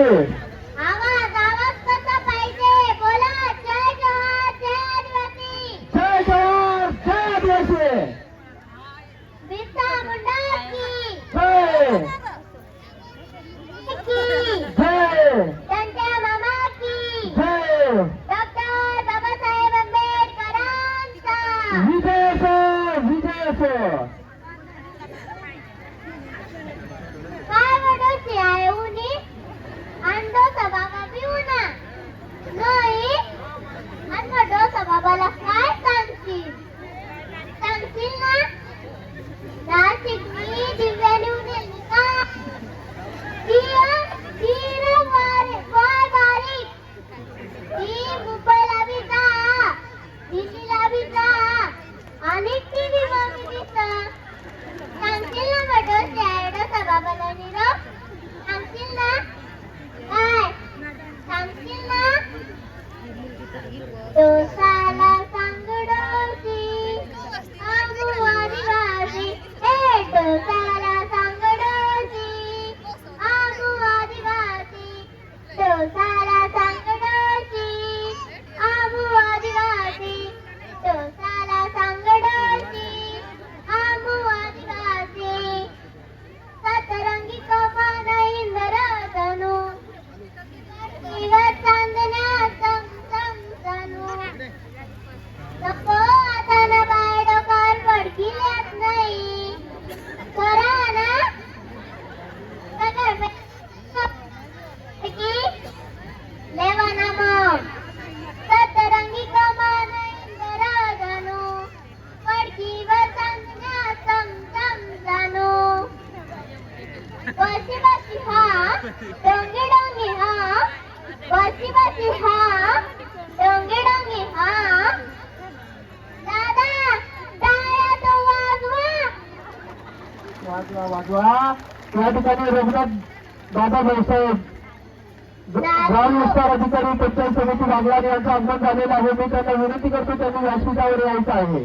থাকে Friday डोंगे डोंगे हा हा डोंगे डोंगे हा. दादा तो वाजवा. वाजवा वाजवा. त्या ठिकाणी रघुनाथ दादा भाऊसाहेब ग्राम अधिकारी पंचायत समिती बागलान यांचं आगमन झालेलं आहे. मी त्यांना विनंती करतो त्यांनी व्यासपीठावर यायचं आहे.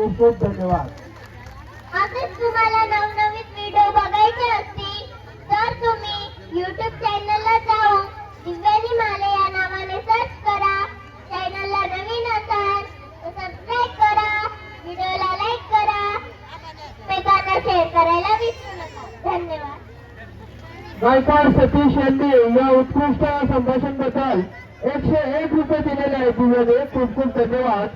खूप खूप धन्यवाद तुम्हाला नवनवीन व्हिडिओ बघायचे असतील तर तुम्ही चॅनलला जाऊन दिव्यानी माले या नावाने सर्च करा. चॅनलला नवीन असाल तर सबस्क्राईब करा. व्हिडिओला लाईक करा. एकमेकांना शेअर करायला विसरू नका. धन्यवाद. गायकार सतीश यांनी या उत्कृष्ट संभाषणबद्दल एकशे एक रुपये दिलेले आहेत दिव्याने खूप खूप धन्यवाद.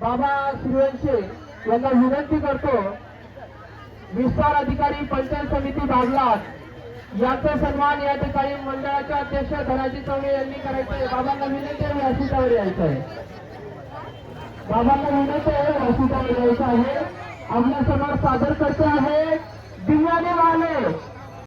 बाबा श्रीवंशे यांना विनंती करतो. विस्तार अधिकारी पंचायत समिती बागलात याचा सन्मान या ठिकाणी मंडळाच्या अध्यक्ष धनाजी चौरे यांनी करायचा बाबांना विनंती आहे व्यासपीठावर यायचं आहे बाबांना विनंती आहे व्यासपीठावर यायचं आहे. आपल्यासमोर सादर करते आहे दिव्याने वाले.